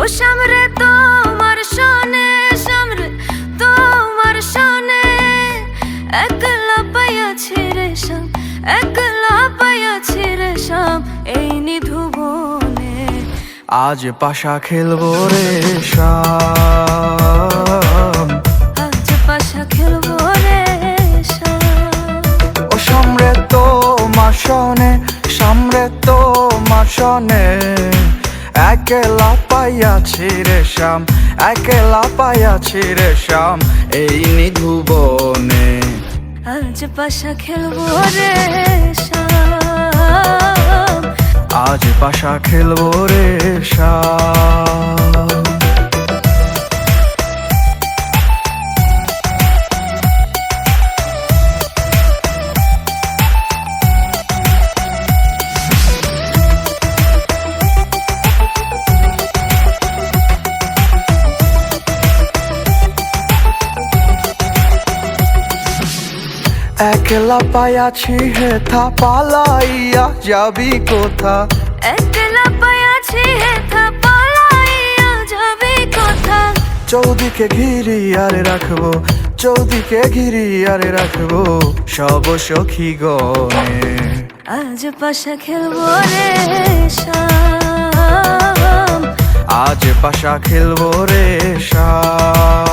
ও সামরে তোমার সনে সামরে তোমার সনে একলা পাইয়াছি রে শাম একলা পাইয়াছি রে শাম এই নিধুবনে আজ পাশা খেলব রে শাম আজ পাশা খেলব রে ও সামরে তো মাসনে সামরে তো মাসনে একলা পাইয়াছি রে শ্যাম একলা পাইয়াছি রে শ্যাম এই নিধুবনে আজ পাশা খেলব রে শ্যাম। আজ পাশা খেলব রে শ্যাম। একলা পাইয়াছি হেথা পালাইয়া যাবি কোথা? একলা পাইয়াছি হেথা পালাইয়া যাবি কোথা? চৌদিকে ঘিরি আরে রাখব চৌদিকে ঘিরি আরে রাখব সব সখী গনে আজ পাশা খেলব রে শাম। আজ পাশা খেলব রে শাম।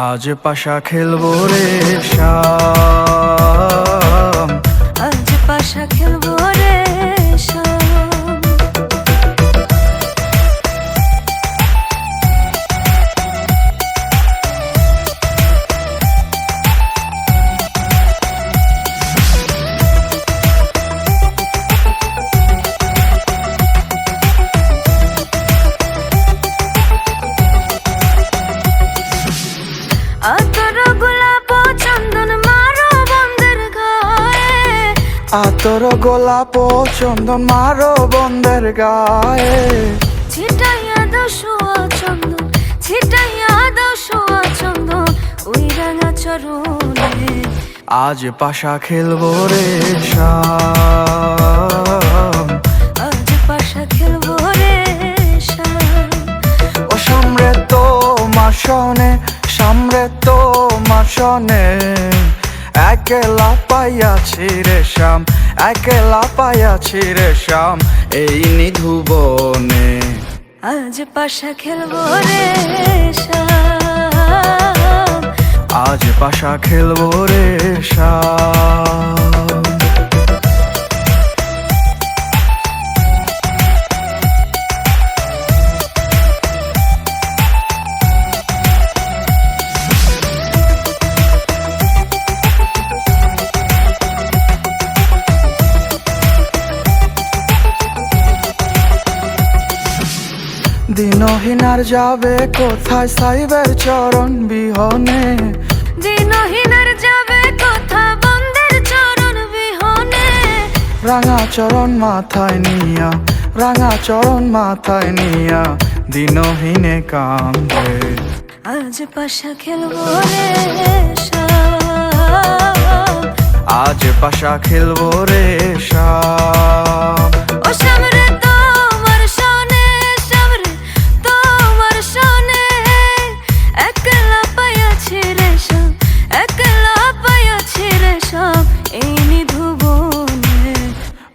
আজ পাশা খেলব রে শাম আতর গোলাপ চন্দন মারো বন্ধের গায়ে। ছিটাইয়া দাও সোয়া চন্দন ছিটাইয়া দাও সোয়া চন্দন ওই রাঙা চরণে। আজ পাশা খেলব রে শাম আজ পাশা খেলব রে শাম ও সামরে তো মাসনে সামরে তো মাসনে একলা পাইয়াছি রে শ্যাম একলা পাইয়াছি রে শ্যাম এই নিধুবনে আজ পাশা খেলব রে শাম আজ পাশা খেলব রে শ্যাম। দিনহীনার যাবে কোথায়? সাইবের চরণ বিহনে। যাবে কথা? বন্ধের চরণ বিহনে। রাঙা চরণ মাথায় নিয়া রাঙা চরণ মাথায় নিয়া দিনহীনে কান্দে আজ পাশা খেলব রে আজ পাশা খেলব রে শাম